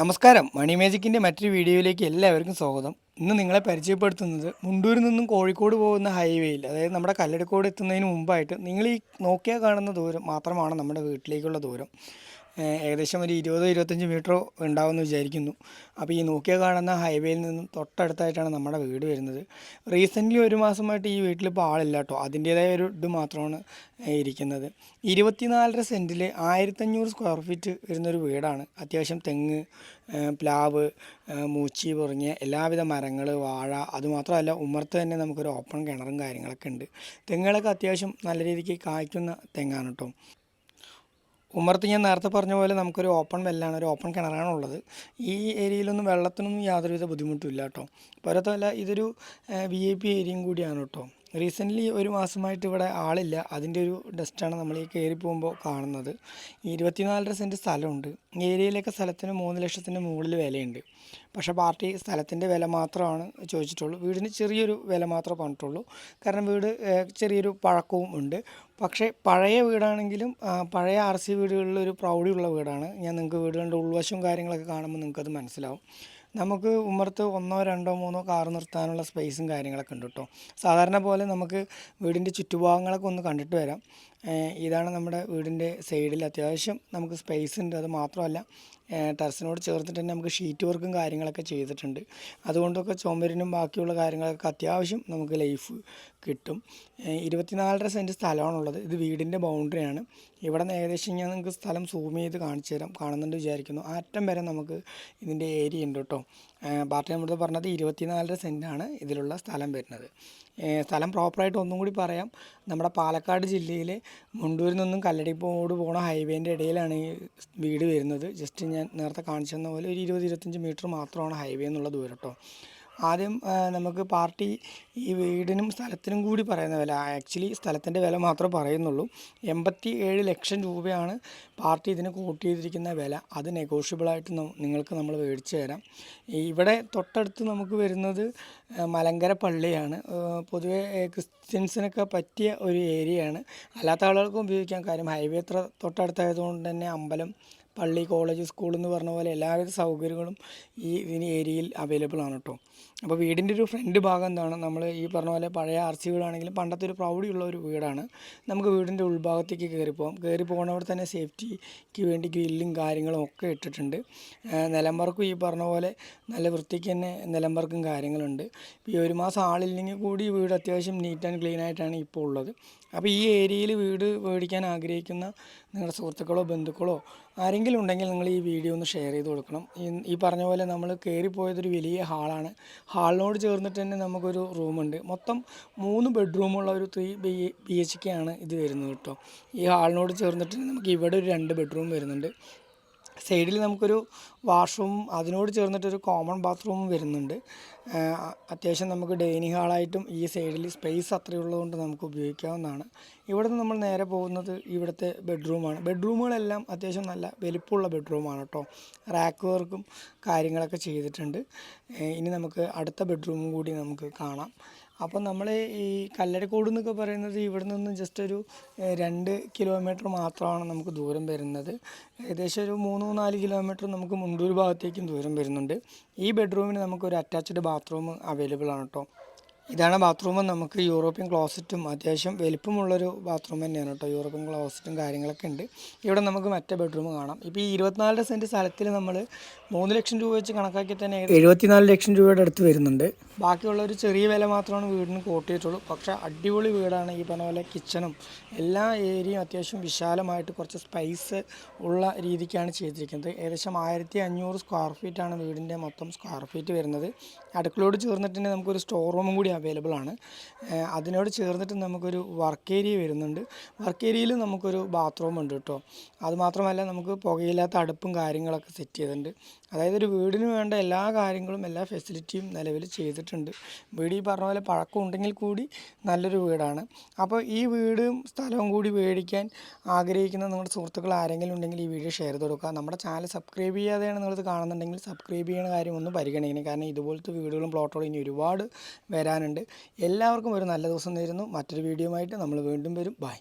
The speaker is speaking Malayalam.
നമസ്കാരം. മണി മാജിക്കിന്റെ മറ്റൊരു വീഡിയോയിലേക്ക് എല്ലാവർക്കും സ്വാഗതം. ഇന്ന് നിങ്ങളെ പരിചയപ്പെടുത്തുന്നത് മുണ്ടൂരിൽ നിന്നും കോഴിക്കോട് പോകുന്ന ഹൈവേയിൽ അതായത് നമ്മുടെ കല്ലടിക്കോട് എത്തുന്നതിന് മുമ്പായിട്ട് നിങ്ങൾ ഈ നോക്കിയാൽ കാണുന്ന ദൂരം മാത്രമാണ് നമ്മുടെ വീട്ടിലേക്കുള്ള ദൂരം. ഏകദേശം ഒരു ഇരുപത് ഇരുപത്തഞ്ച് മീറ്റർ ഉണ്ടാവുമെന്ന് വിചാരിക്കുന്നു. അപ്പോൾ ഈ നോക്കിയ കാണുന്ന ഹൈവേയിൽ നിന്നും തൊട്ടടുത്തായിട്ടാണ് നമ്മുടെ വീട് വരുന്നത്. റീസെന്റ്ലി ഒരു മാസമായിട്ട് ഈ വീട്ടിൽ ഇപ്പോൾ ആളില്ല കേട്ടോ അതിന്റേതായ ഒരു ഇത് മാത്രമാണ് ഇരിക്കുന്നത്. ഇരുപത്തിനാലര സെന്റിൽ ആയിരത്തഞ്ഞൂറ് സ്ക്വയർ ഫീറ്റ് വരുന്നൊരു വീടാണ്. അത്യാവശ്യം തെങ്ങ് പ്ലാവ് മൂച്ചി പുറങ്ങിയ എല്ലാവിധ മരങ്ങൾ വാഴ അതുമാത്രമല്ല ഉമ്മർത്ത് തന്നെ നമുക്കൊരു ഓപ്പൺ കിണറും കാര്യങ്ങളൊക്കെ ഉണ്ട്. തെങ്ങുകളൊക്കെ അത്യാവശ്യം നല്ല രീതിക്ക് കായ്ക്കുന്ന തെങ്ങാണ് കേട്ടോ ഉമ്മർത്ത് ഞാൻ നേരത്തെ പറഞ്ഞ പോലെ നമുക്കൊരു ഓപ്പൺ വെല്ലാണ് ഒരു ഓപ്പൺ കിണറാണ് ഉള്ളത്. ഈ ഏരിയയിലൊന്നും വെള്ളത്തിനൊന്നും യാതൊരുവിധ ബുദ്ധിമുട്ടും ഇല്ല കേട്ടോ. പോരാത്തല്ല ഇതൊരു വി ഐ പി ഏരിയയും കൂടിയാണ് കേട്ടോ. റീസെന്റ്ലി ഒരു മാസമായിട്ട് ഇവിടെ ആളില്ല. അതിന്റെ ഒരു ഡസ്റ്റാണ് നമ്മൾ ഈ കയറി പോകുമ്പോൾ കാണുന്നത്. ഇരുപത്തിനാലര സെന്റ് സ്ഥലമുണ്ട്. ഏരിയയിലൊക്കെ സ്ഥലത്തിന് മൂന്ന് ലക്ഷത്തിന്റെ മുകളിൽ വിലയുണ്ട്. പക്ഷേ പാർട്ടി സ്ഥലത്തിന്റെ വില മാത്രമാണ് ചോദിച്ചിട്ടുള്ളൂ. വീടിന് ചെറിയൊരു വില മാത്രമേ പറഞ്ഞിട്ടുള്ളൂ. കാരണം വീട് ചെറിയൊരു പഴക്കവും ഉണ്ട്. പക്ഷേ പഴയ വീടാണെങ്കിലും പഴയ ആർ സി വീടുകളിൽ ഒരു പ്രൗഢിയുള്ള വീടാണ്. ഞാൻ നിങ്ങൾക്ക് വീടുകളുടെ ഉൾവശവും കാര്യങ്ങളൊക്കെ കാണുമ്പോൾ നിങ്ങൾക്കത് മനസ്സിലാവും. നമുക്ക് ഉമ്മർത്ത് ഒന്നോ രണ്ടോ മൂന്നോ കാർ നിർത്താനുള്ള സ്പേസും കാര്യങ്ങളൊക്കെ ഉണ്ട് കേട്ടോ സാധാരണ പോലെ നമുക്ക് വീടിന്റെ ചുറ്റുഭാഗങ്ങളൊക്കെ ഒന്ന് കണ്ടിട്ട് വരാം. ഇതാണ് നമ്മുടെ വീടിന്റെ സൈഡിൽ അത്യാവശ്യം നമുക്ക് സ്പേസ് ഉണ്ട്. അത് മാത്രമല്ല ടെറസിനോട് ചേർത്തിട്ട് തന്നെ നമുക്ക് ഷീറ്റ് വർക്കും കാര്യങ്ങളൊക്കെ ചെയ്തിട്ടുണ്ട്. അതുകൊണ്ടൊക്കെ ചുമരിനും ബാക്കിയുള്ള കാര്യങ്ങളൊക്കെ അത്യാവശ്യം നമുക്ക് ലൈഫ് കിട്ടും. ഇരുപത്തിനാലര സെന്റ് സ്ഥലമാണുള്ളത്. ഇത് വീടിന്റെ ബൗണ്ടറിയാണ് ഇവിടെ നിന്ന് ഏകദേശം ഞാൻ നിങ്ങൾക്ക് സ്ഥലം സൂം ചെയ്ത് കാണിച്ചു തരാം കാണുന്നുണ്ട് വിചാരിക്കുന്നു. ആ അറ്റം വരെ നമുക്ക് ഇതിന്റെ ഏരിയ ഉണ്ട് കേട്ടോ. പാർട്ടി നമ്മുടെ പറഞ്ഞത് ഇരുപത്തിനാലര സെന്റാണ് ഇതിലുള്ള സ്ഥലം വരുന്നത്. സ്ഥലം പ്രോപ്പറായിട്ട് ഒന്നും കൂടി പറയാം. നമ്മുടെ പാലക്കാട് ജില്ലയിലെ മുണ്ടൂരിൽ നിന്നും കല്ലടിപ്പോട് പോണ ഹൈവേന്റെ ഇടയിലാണ് ഈ വീട് വരുന്നത്. ജസ്റ്റ് ഞാൻ നേരത്തെ കാണിച്ചു തന്ന പോലെ ഒരു ഇരുപത് ഇരുപത്തഞ്ച് മീറ്റർ മാത്രമാണ് ഹൈവേ എന്നുള്ള ദൂരം കേട്ടോ. ആദ്യം നമുക്ക് പാർട്ടി ഈ വീടിനും സ്ഥലത്തിനും കൂടി പറയുന്ന വില ആക്ച്വലി സ്ഥലത്തിന്റെ വില മാത്രമേ പറയുന്നുള്ളൂ. എൺപത്തി ഏഴ് ലക്ഷം രൂപയാണ് പാർട്ടി ഇതിന് കൂട്ടി ചെയ്തിരിക്കുന്ന വില. അത് നെഗോഷ്യബിളായിട്ട് നിങ്ങൾക്ക് നമ്മൾ മേടിച്ചു തരാം. ഇവിടെ തൊട്ടടുത്ത് നമുക്ക് വരുന്നത് മലങ്കര പള്ളിയാണ്. പൊതുവേ ക്രിസ്ത്യൻസിനൊക്കെ പറ്റിയ ഒരു ഏരിയയാണ്. അല്ലാത്ത ആളുകൾക്കും ഉപയോഗിക്കാം. കാര്യം ഹൈവേ തൊട്ടടുത്തായതുകൊണ്ട് തന്നെ അമ്പലം പള്ളി കോളേജ് സ്കൂൾ എന്ന് പറഞ്ഞ പോലെ എല്ലാവിധ സൗകര്യങ്ങളും ഈ ഇതിന് ഏരിയയിൽ അവൈലബിൾ ആണ് കേട്ടോ അപ്പോൾ വീടിന്റെ ഒരു ഫ്രണ്ട് ഭാഗം എന്താണ്? നമ്മൾ ഈ പറഞ്ഞ പോലെ പഴയ ആർ സി വീടാണെങ്കിലും പണ്ടത്തെ ഒരു പ്രൗഢിയുള്ള ഒരു വീടാണ്. നമുക്ക് വീടിന്റെ ഉൾഭാഗത്തേക്ക് കയറി പോകാം കയറി പോകുന്നവിടെ തന്നെ സേഫ്റ്റിക്ക് വേണ്ടി ഗ്രില്ലും കാര്യങ്ങളും ഒക്കെ ഇട്ടിട്ടുണ്ട്. നിലമ്പറക്കും ഈ പറഞ്ഞ പോലെ നല്ല വൃത്തിക്ക് തന്നെ നിലമ്പറക്കും കാര്യങ്ങളുണ്ട്. ഈ ഒരു മാസം ആളില്ലെങ്കിൽ കൂടി വീട് അത്യാവശ്യം നീറ്റ് ആൻഡ് ക്ലീൻ ആയിട്ടാണ് ഇപ്പോൾ ഉള്ളത്. അപ്പോൾ ഈ ഏരിയയിൽ വീട് മേടിക്കാൻ ആഗ്രഹിക്കുന്ന നിങ്ങളുടെ സുഹൃത്തുക്കളോ ബന്ധുക്കളോ ആരെങ്കിലും ഉണ്ടെങ്കിൽ നിങ്ങൾ ഈ വീഡിയോ ഒന്ന് ഷെയർ ചെയ്ത് കൊടുക്കണം. ഈ- പറഞ്ഞ പോലെ നമ്മൾ കയറിപ്പോയതൊരു വലിയ ഹാളാണ്. ഹാളിനോട് ചേർന്നിട്ട് തന്നെ നമുക്കൊരു റൂമുണ്ട്. മൊത്തം മൂന്ന് ബെഡ്റൂമുള്ള ഒരു three B B H K ആണ് ഇത് വരുന്നത് കേട്ടോ. ഈ ഹാളിനോട് ചേർന്നിട്ട് നമുക്ക് ഇവിടെ ഒരു രണ്ട് ബെഡ്റൂം വരുന്നുണ്ട്. സൈഡിൽ നമുക്കൊരു വാഷ്റൂം അതിനോട് ചേർന്നിട്ടൊരു കോമൺ ബാത്റൂമും വരുന്നുണ്ട്. അത്യാവശ്യം നമുക്ക് ഡൈനിങ് ഹാളായിട്ടും ഈ സൈഡിൽ സ്പേസ് അത്രയുള്ളതുകൊണ്ട് നമുക്ക് ഉപയോഗിക്കാവുന്നതാണ്. ഇവിടെ നമ്മൾ നേരെ പോകുന്നത് ഇവിടുത്തെ ബെഡ്റൂമാണ്. ബെഡ്റൂമുകളെല്ലാം അത്യാവശ്യം നല്ല വലിപ്പമുള്ള ബെഡ്റൂമാണ് കേട്ടോ. റാക്ക് വർക്കും കാര്യങ്ങളൊക്കെ ചെയ്തിട്ടുണ്ട്. ഇനി നമുക്ക് അടുത്ത ബെഡ്റൂമും കൂടി നമുക്ക് കാണാം. അപ്പോൾ നമ്മൾ ഈ കല്ലടക്കോട് എന്നൊക്കെ പറയുന്നത് ഇവിടെ നിന്ന് ജസ്റ്റ് ഒരു രണ്ട് കിലോമീറ്റർ മാത്രമാണ് നമുക്ക് ദൂരം വരുന്നത്. ഏകദേശം ഒരു മൂന്ന് നാല് കിലോമീറ്റർ നമുക്ക് മുണ്ടൂർ ഭാഗത്തേക്കും ദൂരം വരുന്നുണ്ട്. ഈ ബെഡ്റൂമിന് നമുക്കൊരു അറ്റാച്ച്ഡ് ബാത്റൂം അവൈലബിൾ ആണ് കേട്ടോ ഇതാണ് ബാത്റൂം നമുക്ക് യൂറോപ്യൻ ക്ലോസറ്റും അത്യാവശ്യം വലിപ്പമുള്ളൊരു ബാത്റൂം തന്നെയാണ് കേട്ടോ. യൂറോപ്യൻ ക്ലോസറ്റും കാര്യങ്ങളൊക്കെ ഉണ്ട്. ഇവിടെ നമുക്ക് മറ്റേ ബെഡ്റൂം കാണാം. ഇപ്പോൾ ഈ ഇരുപത്തിനാല് സെന്റ് സ്ഥലത്തിൽ നമ്മൾ മൂന്ന് ലക്ഷം രൂപ വെച്ച് കണക്കാക്കി തന്നെ എഴുപത്തിനാല് ലക്ഷം രൂപയുടെ അടുത്ത് വരുന്നുണ്ട്. ബാക്കിയുള്ള ഒരു ചെറിയ വില മാത്രമാണ് വീടിന് കൂട്ടിയിട്ടുള്ളൂ. പക്ഷേ അടിപൊളി വീടാണ് ഈ പറഞ്ഞ പോലെ കിച്ചണും എല്ലാ ഏരിയയും അത്യാവശ്യം വിശാലമായിട്ട് കുറച്ച് സ്പൈസ് ഉള്ള രീതിക്കാണ് ചെയ്തിരിക്കുന്നത്. ഏകദേശം ആയിരത്തി അഞ്ഞൂറ് സ്ക്വയർ ഫീറ്റാണ് വീടിന്റെ മൊത്തം സ്ക്വയർ ഫീറ്റ് വരുന്നത്. അടുക്കളയോട് ചേർന്നിട്ട് തന്നെ നമുക്കൊരു സ്റ്റോർ റൂമും കൂടി അവൈലബിൾ ആണ്. അതിനോട് ചേർന്നിട്ട് നമുക്കൊരു വർക്ക് ഏരിയ വരുന്നുണ്ട്. വർക്ക് ഏരിയയിൽ നമുക്കൊരു ബാത്റൂം ഉണ്ട് കേട്ടോ. അതുമാത്രമല്ല നമുക്ക് പുകയില്ലാത്ത അടുപ്പും കാര്യങ്ങളൊക്കെ സെറ്റ് ചെയ്തിട്ടുണ്ട്. അതായത് ഒരു വീടിന് വേണ്ട എല്ലാ കാര്യങ്ങളും എല്ലാ ഫെസിലിറ്റിയും നിലവിൽ ചെയ്തിട്ടുണ്ട്. വീട് ഈ പറഞ്ഞ പോലെ പഴക്കം ഉണ്ടെങ്കിൽ കൂടി നല്ലൊരു വീടാണ്. അപ്പോൾ ഈ വീടും സ്ഥലവും കൂടി മേടിക്കാൻ ആഗ്രഹിക്കുന്ന നിങ്ങളുടെ സുഹൃത്തുക്കൾ ആരെങ്കിലും ഉണ്ടെങ്കിൽ ഈ വീഡിയോ ഷെയർ ചെയ്ത് കൊടുക്കുക. നമ്മുടെ ചാനൽ സബ്സ്ക്രൈബ് ചെയ്യാതെയാണ് നിങ്ങളിത് കാണുന്നുണ്ടെങ്കിൽ സബ്സ്ക്രൈബ് ചെയ്യുന്ന കാര്യം ഒന്ന് പരിഗണിക്കണം. കാരണം ഇതുപോലത്തെ വീടുകളും പ്ലോട്ടുകളും ഇനി ഒരുപാട് വരാനുണ്ട്. എല്ലാവർക്കും ഒരു നല്ല ദിവസം നേരുന്നു. മറ്റൊരു വീഡിയോ ആയിട്ട് നമ്മൾ വീണ്ടും വരും. ബൈ